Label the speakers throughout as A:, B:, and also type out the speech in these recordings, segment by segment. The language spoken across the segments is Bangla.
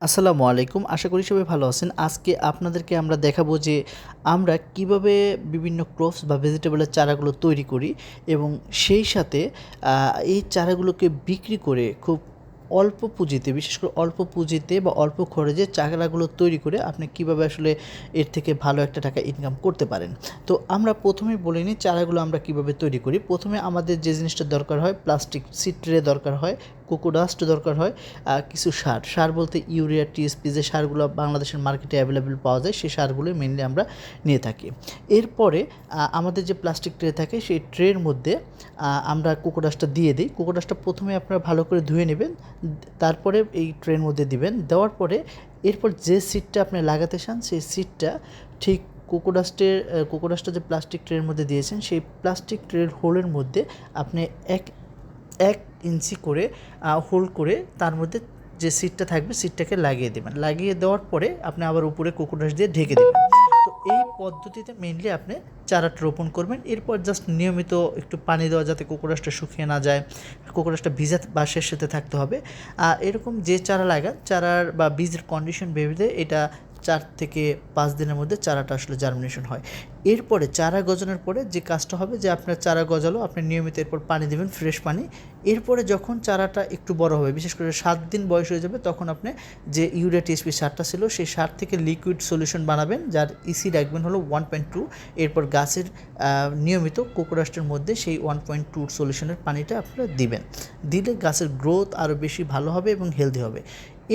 A: আসসালামু আলাইকুম। আশা করি সবাই ভালো আছেন। আজকে আপনাদেরকে আমরা দেখাবো যে আমরা কীভাবে বিভিন্ন ক্রপস বা ভেজিটেবলের চারাগুলো তৈরি করি এবং সেই সাথে এই চারাগুলোকে বিক্রি করে খুব অল্প পুঁজিতে, বিশেষ করে অল্প পুঁজিতে বা অল্প খরচে চারাগুলো তৈরি করে আপনি কীভাবে আসলে এর থেকে ভালো একটা টাকা ইনকাম করতে পারেন। তো আমরা প্রথমেই বলে নিই চারাগুলো আমরা কীভাবে তৈরি করি। প্রথমে আমাদের যে জিনিসটা দরকার হয় প্লাস্টিক সিড ট্রে দরকার হয় কোকোডাস্ট দরকার হয় কিছু সার। সার বলতে ইউরিয়া টিএসপি যে সারগুলো বাংলাদেশের মার্কেটে অ্যাভেলেবেল পাওয়া যায়, সেই সারগুলোই মেনলি আমরা নিয়ে থাকি। এরপরে আমাদের যে প্লাস্টিক ট্রে থাকে, সেই ট্রের মধ্যে আমরা কোকোডাস্টটা দিয়ে দিই। কোকোডাস্টটা প্রথমে আপনারা ভালো করে ধুয়ে নেবেন, তারপরে এই ট্রের মধ্যে দিবেন। দেওয়ার পরে এরপর যে সিটটা আপনি লাগাতে চান, সেই সিটটা ঠিক কোকোডাস্টের কোকোডাস্টটা যে প্লাস্টিক ট্রের মধ্যে দিয়েছেন, সেই প্লাস্টিক ট্রের হোলের মধ্যে আপনি এক এক ইঞ্চি করে হোল করে তার মধ্যে যে সিটটা থাকবে, সিটটাকে লাগিয়ে দেবেন। লাগিয়ে দেওয়ার পরে আপনি আবার উপরে কোকোডাস দিয়ে ঢেকে দেবেন। পদ্ধতিতে মেনলি আপনি চারাটা রোপণ করবেন। এরপর জাস্ট নিয়মিত একটু পানি দেওয়া যাতে কুকুরাসটা শুকিয়ে না যায়, কুকুরাসটা ভিজা বাসের সাথে থাকতে হবে। আর এরকম যে চারা লাগান, চারার বা বীজের কন্ডিশন ভেবে এটা চার থেকে পাঁচ দিনের মধ্যে চারাটা আসলে জার্মিনেশন হয়। এরপরে চারা গজানোর পরে যে কাজটা হবে যে আপনার চারা গজালো, আপনি নিয়মিত এরপর পানি দেবেন, ফ্রেশ পানি। এরপরে যখন চারাটা একটু বড় হবে, বিশেষ করে সাত দিন বয়স হয়ে যাবে, তখন আপনি যে ইউরিয়া টিএসপি সারটা ছিল, সেই সার থেকে লিকুইড সলিউশন বানাবেন, যার ইসি রাখবেন হলো ওয়ান পয়েন্ট টু এরপর গাছের নিয়মিত কোকোরাস্টের মধ্যে সেই ওয়ান পয়েন্ট টু সলিউশনের পানিটা আপনারা দিবেন। দিলে গাছের গ্রোথ আরও বেশি ভালো হবে এবং হেলদি হবে।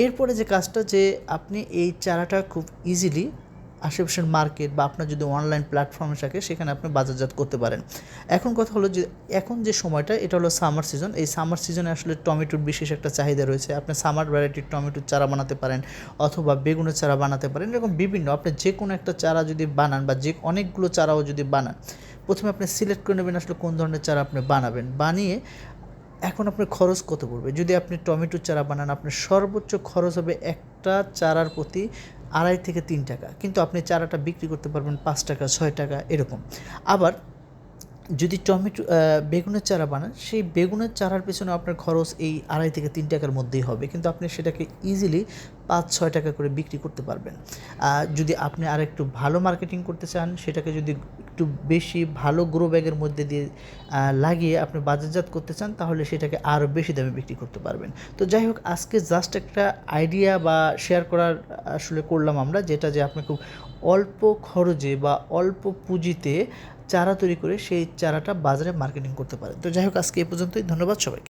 A: এরপরে যে কাজটা যে আপনি এই চারাটা খুব ইজিলি আশেপাশের মার্কেট বা আপনার যদি অনলাইন প্ল্যাটফর্মে থাকে, সেখানে আপনি বাজারজাত করতে পারেন। এখন কথা হলো যে, এখন যে সময়টা, এটা হলো সামার সিজন এই সামার সিজনে আসলে টমেটোর বিশেষ একটা চাহিদা রয়েছে। আপনি সামার ভ্যারাইটির টমেটোর চারা বানাতে পারেন অথবা বেগুনের চারা বানাতে পারেন। এরকম বিভিন্ন, আপনি যে কোনো একটা চারা যদি বানান বা যে অনেকগুলো চারাও যদি বানান, প্রথমে আপনি সিলেক্ট করে নেবেন আসলে কোন ধরনের চারা আপনি বানাবেন। বানিয়ে এখন আপনার খরচ কত পড়বে? যদি আপনি টমেটো চারা বানান, আপনার সর্বোচ্চ খরচ হবে একটা চারার প্রতি আড়াই থেকে তিন টাকা। কিন্তু আপনি চারাটা বিক্রি করতে পারবেন পাঁচ টাকা, ছয় টাকা, এরকম। আবার যদি টমেটো বেগুনের চারা বানান, সেই বেগুনের চারার পেছনে আপনার খরচ এই আড়াই থেকে তিন টাকার মধ্যেই হবে। কিন্তু আপনি সেটাকে ইজিলি পাঁচ, ছয় টাকা করে বিক্রি করতে পারবেন। যদি আপনি আর একটু ভালো মার্কেটিং করতে চান, সেটাকে যদি একটু বেশি ভালো গ্রো ব্যাগের মধ্যে দিয়ে লাগিয়ে আপনি বাজারজাত করতে চান, তাহলে সেটাকে আরও বেশি দামে বিক্রি করতে পারবেন। তো যাই হোক, আজকে জাস্ট একটা আইডিয়া বা শেয়ার করার আসলে করলাম আমরা, যেটা যে আপনি খুব অল্প খরচে বা অল্প পুঁজিতে চারা তৈরি করে সেই চারাটা বাজারে মার্কেটিং করতে পারেন। তো যাই হোক, আজকে এ পর্যন্তই, ধন্যবাদ সবাইকে।